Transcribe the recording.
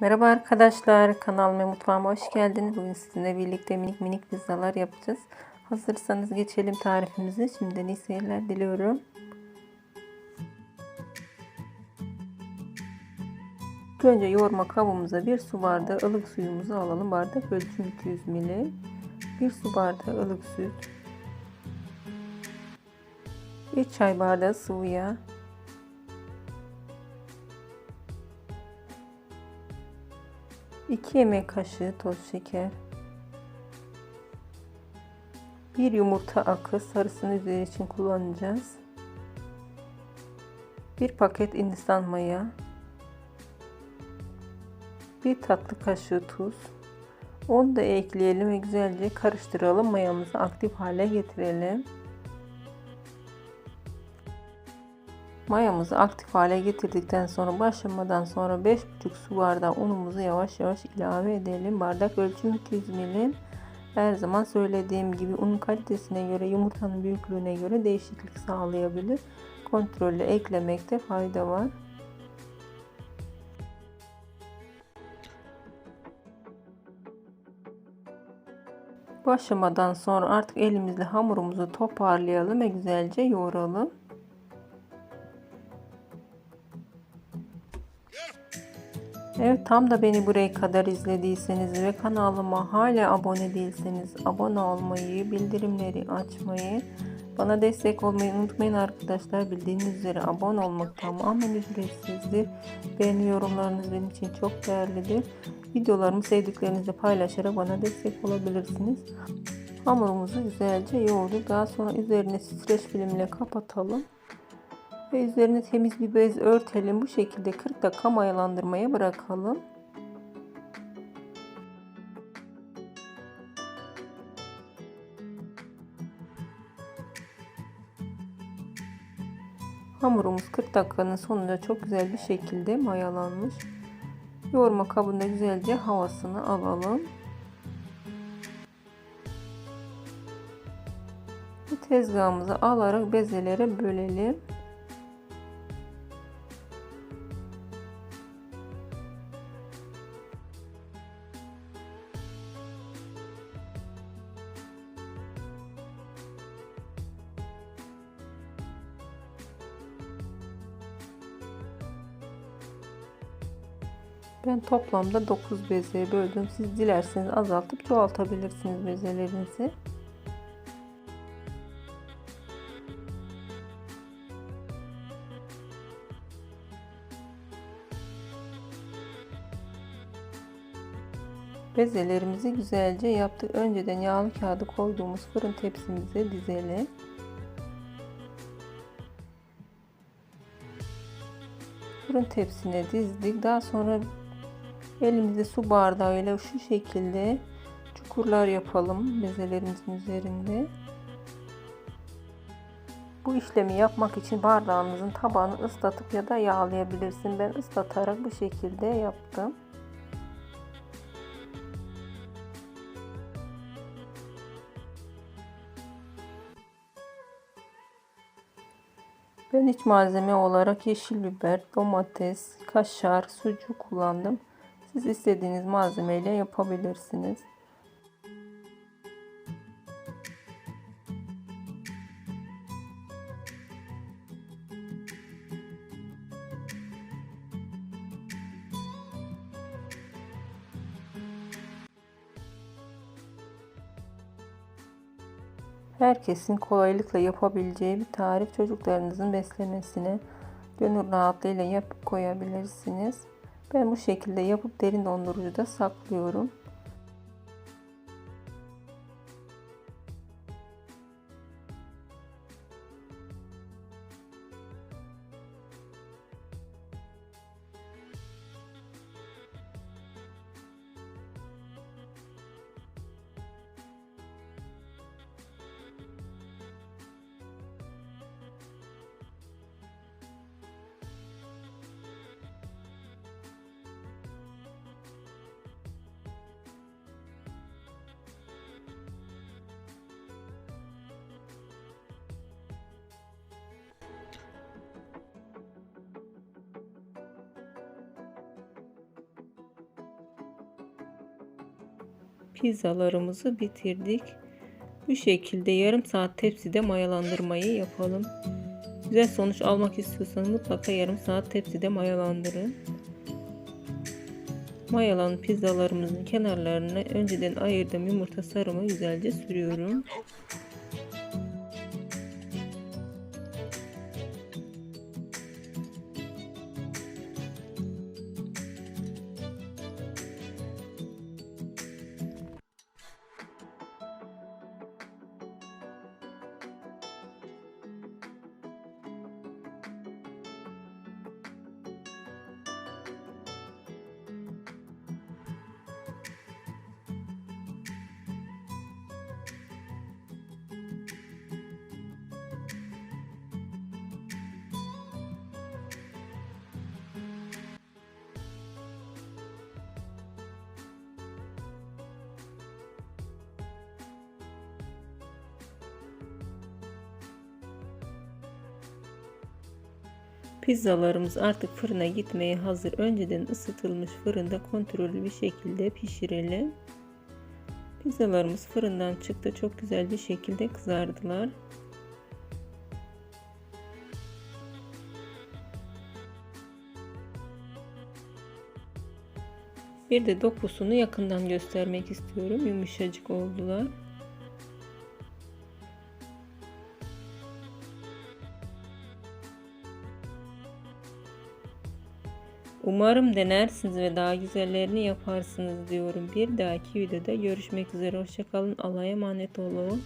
Merhaba arkadaşlar, kanalıma mutfağıma hoş geldiniz. Bugün sizinle birlikte minik minik pizzalar yapacağız. Hazırsanız geçelim tarifimize. Şimdiden iyi seyirler diliyorum. Önce yoğurma kabımıza bir su bardağı ılık suyumuzu alalım. Bardak ölçüm 200 ml. Bir su bardağı ılık süt. Bir çay bardağı sıvı yağ. 2 yemek kaşığı toz şeker. 1 yumurta akı sarısını üzeri için kullanacağız. 1 paket hindistan maya. 1 tatlı kaşığı tuz. Onu da ekleyelim ve güzelce karıştıralım. Mayamızı aktif hale getirelim. Mayamızı aktif hale getirdikten sonra başlamadan sonra 5,5 su bardağı unumuzu yavaş yavaş ilave edelim. Bardak ölçüm 200 ml. Her zaman söylediğim gibi unun kalitesine göre yumurtanın büyüklüğüne göre değişiklik sağlayabilir. Kontrollü eklemekte fayda var. Bu aşamadan sonra artık elimizle hamurumuzu toparlayalım ve güzelce yoğuralım. Evet tam da beni buraya kadar izlediyseniz ve kanalıma hala abone değilseniz abone olmayı, bildirimleri açmayı, bana destek olmayı unutmayın arkadaşlar. Bildiğiniz üzere abone olmak tamamen ücretsizdir. Beğeni yorumlarınız benim için çok değerlidir. Videolarımı sevdiklerinizle paylaşarak bana destek olabilirsiniz. Hamurumuzu güzelce yoğurduk. Daha sonra üzerine streç filmle kapatalım. Ve üzerine temiz bir bez örtelim. Bu şekilde 40 dakika mayalandırmaya bırakalım. Hamurumuz 40 dakikanın sonunda çok güzel bir şekilde mayalanmış. Yoğurma kabında güzelce havasını alalım. Bu tezgahımızı alarak bezelere bölelim. Ben toplamda 9 bezeye böldüm. Siz dilerseniz azaltıp çoğaltabilirsiniz bezelerinizi. Bezelerimizi güzelce yaptık. Önceden yağlı kağıdı koyduğumuz fırın tepsimize dizelim. fırın tepsine dizdik. Daha sonra elimizde su bardağıyla şu şekilde çukurlar yapalım bezelerimizin üzerinde. Bu işlemi yapmak için bardağınızın tabağını ıslatıp ya da yağlayabilirsin. Ben ıslatarak bu şekilde yaptım. Ben iç malzeme olarak yeşil biber, domates, kaşar, sucuk kullandım. Siz istediğiniz malzemeyle yapabilirsiniz. Herkesin kolaylıkla yapabileceği bir tarif çocuklarınızın beslemesine gönül rahatlığıyla yapıp koyabilirsiniz. Ben bu şekilde yapıp derin dondurucuda saklıyorum. Pizzalarımızı bitirdik. Bu şekilde yarım saat tepside mayalandırmayı yapalım. Güzel sonuç almak istiyorsanız mutlaka yarım saat tepside mayalandırın. Mayalan pizzalarımızın kenarlarına önceden ayırdığım yumurta sarımı güzelce sürüyorum. Pizzalarımız artık fırına gitmeye hazır. Önceden ısıtılmış fırında kontrollü bir şekilde pişirelim. Pizzalarımız fırından çıktı. Çok güzel bir şekilde kızardılar. Bir de dokusunu yakından göstermek istiyorum. Yumuşacık oldular. Umarım denersiniz ve daha güzellerini yaparsınız diyorum. Bir dahaki videoda görüşmek üzere. Hoşçakalın. Allah'a emanet olun.